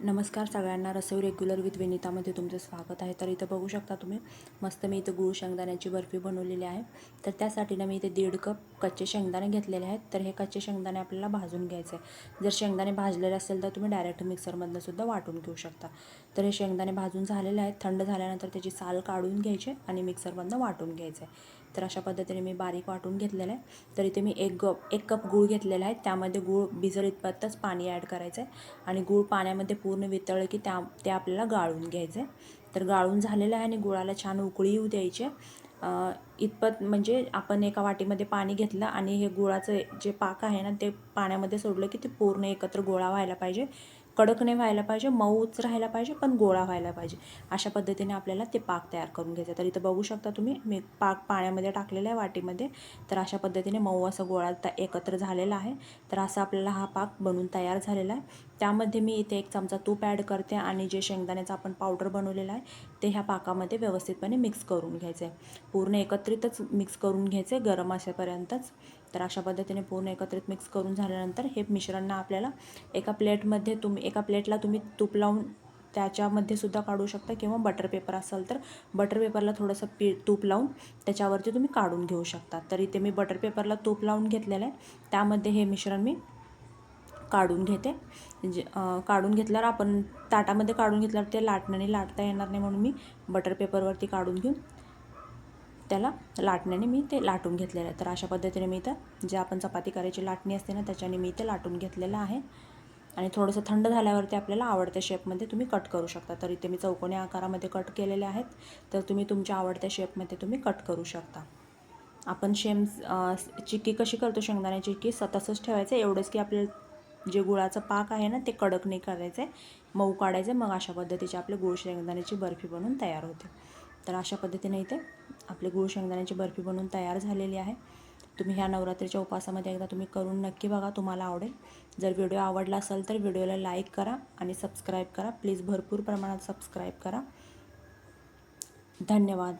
नमस्कार सगळ्यांना रसोई regular with विनितामध्ये तुमचं स्वागत आहे. तर इथं बघू शकता तुम्ही मस्त मी इथं गुळ शेंगदाण्याची बर्फी बनवलेली आहे. तर त्यासाठी ना मी इथे दीड कप कच्चे शेंगदाणे घेतलेले आहेत. तर हे कच्चे शेंगदाणे आपल्याला भाजून घ्यायचे आहे. जर शेंगदाणे भाजलेले असेल तर तुम्ही डायरेक्ट मिक्सरमधनं सुद्धा वाटून घेऊ शकता. तर हे शेंगदाणे भाजून झालेले आहेत. थंड झाल्यानंतर त्याची साल काढून घ्यायचे आणि मिक्सरमधनं वाटून घ्यायचे आहे. तर अशा पद्धतीने मी बारीक वाटून घेतलेलं आहे. तर इथे मी एक गप एक कप गूळ घेतलेला आहे. त्यामध्ये गूळ भिजल इतपतच पाणी ॲड करायचं आहे आणि गूळ पाण्यामध्ये पूर्ण वितळलं की त्या ते आपल्याला गाळून घ्यायचं आहे तर गाळून झालेलं आहे आणि गुळाला छान उकळी येऊ द्यायची इतपत म्हणजे आपण एका वाटीमध्ये पाणी घेतलं आणि हे गुळाचं जे पाक आहे ना ते पाण्यामध्ये सोडलं की ते पूर्ण एकत्र गोळा व्हायला पाहिजे. कडक नाही व्हायला पाहिजे मऊच राहायला पाहिजे पण गोळा व्हायला पाहिजे. अशा पद्धतीने आपल्याला ते पाक तयार करून घ्यायचं. तर इथं बघू शकता तुम्ही मी पाक पाण्यामध्ये टाकलेला आहे वाटीमध्ये. तर अशा पद्धतीने मऊ असा गोळा एकत्र झालेला आहे. तर असा आपल्याला हा पाक बनून तयार झालेला आहे. त्यामध्ये मी इथे एक चमचा तूप ॲड करते आणि जे शेंगदाण्याचं आपण पावडर बनवलेलं आहे ते ह्या पाकामध्ये व्यवस्थितपणे मिक्स करून घ्यायचं आहे पूर्ण एकत्रितच मिक्स करून घ्यायचं आहे गरम असेपर्यंतच. तर अशा पद्धतीने पूर्ण एकत्रित मिक्स करून झाल्यानंतर हे मिश्रण आपल्याला एका प्लेटमध्ये तुम्ही एका प्लेटला तुम्ही तूप लावून त्याच्यामध्ये सुद्धा काढू शकता किंवा बटर पेपर असेल तर बटर पेपरला थोडंसं पी तूप लावून त्याच्यावरती तुम्ही काढून घेऊ शकता. तर इथे मी बटर पेपरला तूप लावून घेतलेलं आहे. त्यामध्ये हे मिश्रण मी काढून घेते. जे काढून घेतल्यावर आपण ताटामध्ये काढून घेतल्यावर ते लाटण्याने लाटता येणार नाही म्हणून मी बटर पेपरवरती काढून घेऊन त्याला लाटण्याने मी ते लाटून घेतलेलं आहे. तर अशा पद्धतीने मी इथं जे आपण चपाती करायची लाटणी असते ना त्याच्याने मी ते लाटून घेतलेलं आहे. आणि थोडंसं थंड झाल्यावरती आपल्याला आवडत्या शेपमध्ये तुम्ही कट करू शकता. तर इथे मी चौकोनी आकारामध्ये कट केलेले आहेत. तर तुम्ही तुमच्या आवडत्या शेपमध्ये तुम्ही कट करू शकता. आपण शेम चिक्की कशी करतो शेंगदाण्याची चिक्की स तसंच ठेवायचं. एवढंच की आपल्याला जे गुळाचं पाक आहे ना ते कडक नाही करायचं आहे मऊ काढायचं मग अशा पद्धतीची आपले गुळ शेंगदाण्याची बर्फी बनवून तयार होते. तर अशा पद्धतीने इथे आपली गुळ शेंगदाण्याची बर्फी बनवून तयार झालेली आहे. तुम्ही ह्या नवरात्रीच्या उपासामध्ये एकदा तुम्ही करून नक्की बघा तुम्हाला आवडेल. जर व्हिडिओ आवडला असेल तर व्हिडिओला लाईक करा आणि सबस्क्राईब करा. प्लीज भरपूर प्रमाणात सबस्क्राईब करा. धन्यवाद.